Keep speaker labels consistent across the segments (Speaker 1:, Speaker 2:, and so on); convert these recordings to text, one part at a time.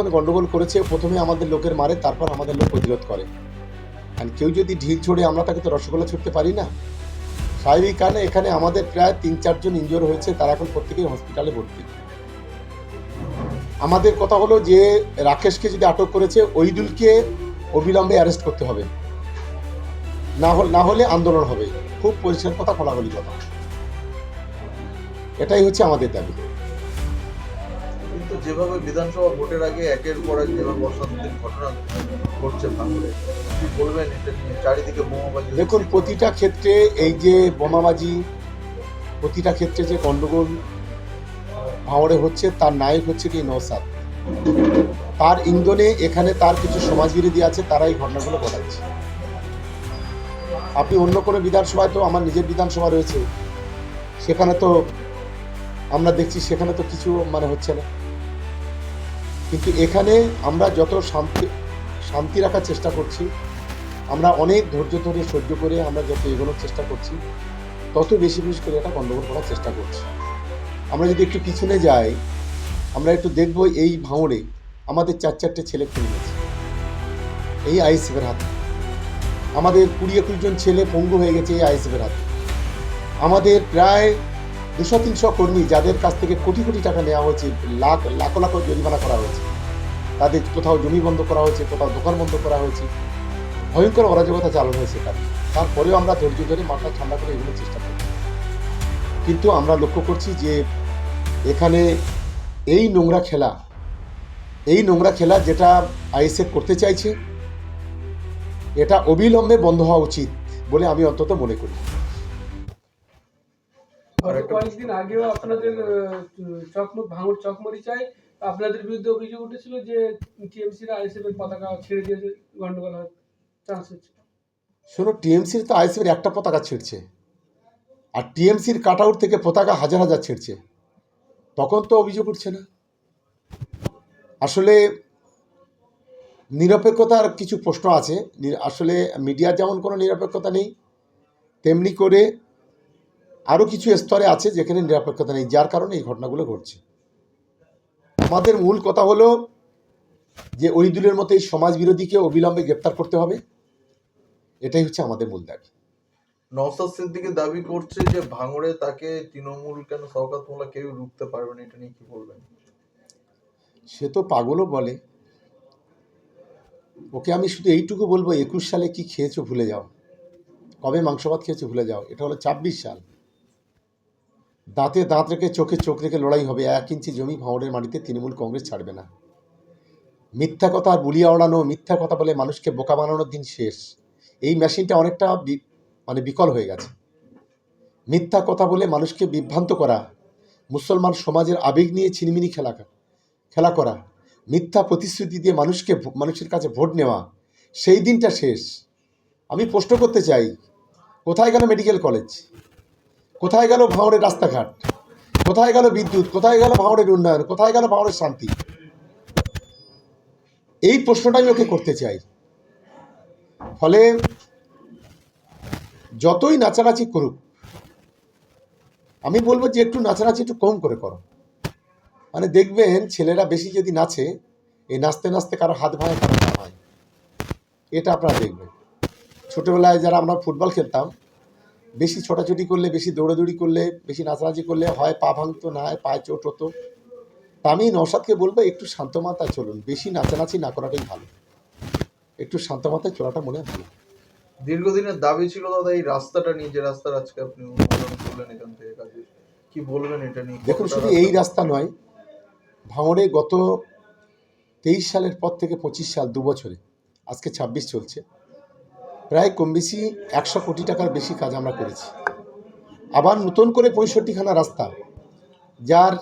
Speaker 1: যখন গন্ডগোল করেছে, প্রথমে আমাদের লোকের মারে, তারপর আমাদের লোক প্রতিরোধ করে। আর কেউ যদি ঢিল ছড়ে, আমরা তাকে তো রসগোল্লা ছুটতে পারি না। স্বাভাবিক কারণে এখানে আমাদের প্রায় তিন, চারজন ইনজোর হয়েছে, তারা এখন প্রত্যেকেই হসপিটালে ভর্তি। আমাদের কথা হলো যে, রাকেশকে যদি আটক করেছে, ওইদুলকে অবিলম্বে অ্যারেস্ট করতে হবে। না হলে না হলে আন্দোলন হবে। খুব পরিষ্কার কথা খোলাখুলি কথা। এটাই হচ্ছে আমাদের দাবি।
Speaker 2: যেভাবে বিধানসভা ভোটের আগে একের পর এক যেভাবে অশান্তির ঘটনা ঘটছে ভাঙড়ে, কি বলবেন এটা নিয়ে? চারিদিকে বোমাবাজি
Speaker 1: দেখুন, প্রতিটা ক্ষেত্রে এই যে বোমাবাজি, প্রতিটা ক্ষেত্রে যে গন্ডগোল ভাঁড়ে হচ্ছে, তার নায়ক হচ্ছে কি? নৌসাদ তার ইন্ধনে এখানে তার কিছু সমাজবিরোধী আছে তারা এই ঘটনাগুলো ঘটাচ্ছে আপনি অন্য কোনো বিধানসভায় তো, আমার নিজের বিধানসভা রয়েছে, সেখানে তো আমরা দেখছি, সেখানে তো কিছু মানে হচ্ছে না। কিন্তু এখানে আমরা যত শান্তি শান্তি রাখার চেষ্টা করছি, আমরা অনেক ধৈর্য ধরে, সহ্য করে আমরা যত এগোনোর চেষ্টা করছি, তত বেশি বেশি করে এটা গণ্ডগোল করার চেষ্টা করছি। আমরা যদি একটু পিছনে যাই, আমরা একটু দেখব এই ভাঙড়ে আমাদের চার চারটে ছেলে খুন গেছে এই আইএসএফের হাতে। আমাদের কুড়ি একুশ জন ছেলে পঙ্গু হয়ে গেছে এই আইএসএফের হাতে। আমাদের প্রায় দুশো তিনশো কর্মী যাদের কাছ থেকে কোটি কোটি টাকা নেওয়া হয়েছে, লাখ, লাখো লাখো জরিমানা করা হয়েছে। তাদের কোথাও জমি বন্ধ করা হয়েছে, কোথাও দোকান বন্ধ করা হয়েছে। ভয়ঙ্কর অরাজকতা চালানো হয়েছে তার। তারপরেও আমরা ধৈর্য ধরে মাথা ঠান্ডা করে এগুলোর চেষ্টা করি কিন্তু আমরা লক্ষ্য করছি যে এখানে এই নোংরা খেলা, এই নোংরা খেলা যেটা আইএসএফ করতে চাইছে, এটা অবিলম্বে বন্ধ হওয়া উচিত বলে আমি অন্তত মনে করি।
Speaker 3: কয়েকদিন আগেও আপনাদের চকমুখ ভাঙড় চকমরিচায় আপনাদের বিরুদ্ধে অভিযোগ উঠেছিল যে টিএমসিরা আইএসএফ এর পতাকা ছেড়ে দিয়েছে গন্ডগোল চান্স হচ্ছে।
Speaker 1: শোনো টিএমসির তো আইএসএফের একটা পতাকা ছিঁড়ছে। আর টিএমসির কাট আউট থেকে পতাকা হাজার হাজার ছিঁড়ছে। তখন তো অভিযোগ উঠছে না। আসলে নিরপেক্ষতার কিছু প্রশ্ন আছে। আসলে মিডিয়ার যেমন কোনো নিরপেক্ষতা নেই তেমনি করে আরও কিছু স্তরে আছে যেখানে নিরপেক্ষতা নেই যার কারণে এই ঘটনাগুলো ঘটছে। আমাদের মূল কথা হলো যে ওই দলের মতো এই সমাজ বিরোধীকে অবিলম্বে গ্রেপ্তার করতে হবে। এটাই হচ্ছে আমাদের মূল দাবি।
Speaker 2: নওসাদ সিদ্দিকি দাবি করছে যে ভাঙড়ে তাকে তৃণমূল কেন শওকাত মোল্লা কেউ রুখতে পারবে না এটা নিয়ে কি বলবেন?
Speaker 1: সে তো পাগলও বলে। ওকে আমি শুধু এইটুকু বলব একুশ সালে কি খেয়েছো ভুলে যাও। কবে মাংস ভাত খেয়েছো ভুলে যাও এটা হলো ছাব্বিশ সাল। দাঁতে দাঁত রেখে চোখে চোখ রেখে লড়াই হবে। এক ইঞ্চি জমি ভাঙড়ের মাটিতে তৃণমূল কংগ্রেস ছাড়বে না। মিথ্যা কথা আর বুলিয়া ওড়ানো মিথ্যা কথা বলে মানুষকে বোকা বানানোর দিন শেষ। এই মেশিনটা অনেকটা মানে বিকল হয়ে গেছে। মিথ্যা কথা বলে মানুষকে বিভ্রান্ত করা, মুসলমান সমাজের আবেগ নিয়ে ছিনিমিনি খেলা খেলা করা, মিথ্যা প্রতিশ্রুতি দিয়ে মানুষকে মানুষের কাছে ভোট নেওয়া, সেই দিনটা শেষ। আমি প্রশ্ন করতে চাই, কোথায় গেল মেডিকেল কলেজ কোথায় গেল ভাঙড়ের রাস্তাঘাট? কোথায় গেল বিদ্যুৎ? কোথায় গেল ভাঙড়ের উন্নয়ন? কোথায় গেল ভাঙড়ের শান্তি? এই প্রশ্নটা আমি ওকে করতে চাই। ফলে যতই নাচানাচি করুক, আমি বলব যে একটু নাচানাচি একটু কম করে করো। মানে দেখবেন ছেলেরা বেশি যদি নাচে এই নাচতে নাচতে কারও হাত ভাঙে, কারও পা ভাঙে। এটা আপনারা দেখবেন। ছোটোবেলায় যারা আমরা ফুটবল খেলতাম বেশি ছোটাছুটি করলে বেশি দৌড়াদৌড়ি করলে বেশি নাচানাচি করলে হয় পা ভাঙতো না হয় পায়ে চোট হতো। তা আমি নৌসাদকে বলব একটু শান্ত মাথায় চলুন। বেশি নাচানাচি না করাটাই ভালো। একটু শান্ত মাথায় চলাটা মনে হয় ভালো।
Speaker 2: দীর্ঘদিনের দাবি ছিল দাদা এই রাস্তাটা নিয়ে যে রাস্তার আজকে আপনি উন্মোচন করলেন এখান থেকে কাজে কি বলবেন এটা নিয়ে?
Speaker 1: দেখুন শুধু এই রাস্তা নয় ভাঙড়ে গত তেইশ সালের পর থেকে পঁচিশ সাল দু বছরে আজকে ছাব্বিশ চলছে। প্রায় কম বেশি একশো কোটি টাকার বেশি কাজ আমরা করেছি। আবার নতুন করে পঁয়ষট্টিখানা রাস্তা, যার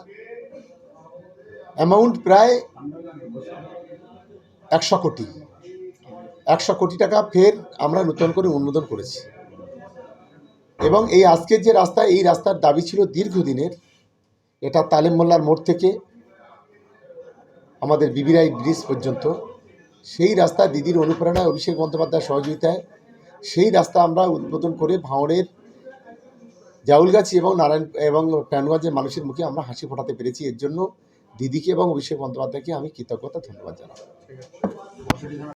Speaker 1: অ্যামাউন্ট প্রায় একশো কোটি। একশো কোটি টাকা ফের আমরা নতুন করে উন্মোদন করেছি। এবং এই আজকের যে রাস্তা, এই রাস্তার দাবি ছিল দীর্ঘদিনের। এটা তালেম মোল্লার মোড় থেকে আমাদের বিবিরাই ব্রিজ পর্যন্ত। সেই রাস্তা দিদির অনুপ্রেরণায় অভিষেক বন্দ্যোপাধ্যায়ের সহযোগিতায় সেই রাস্তা আমরা উদ্বোধন করে ভাঁড়ের জাউলগাছি এবং নারায়ণ এবং প্যানগঞ্জের মানুষের মুখে আমরা হাসি ফোটাতে পেরেছি। এর জন্য দিদিকে এবং অভিষেক বন্দ্যোপাধ্যায়কে আমি কৃতজ্ঞতা ধন্যবাদ জানাই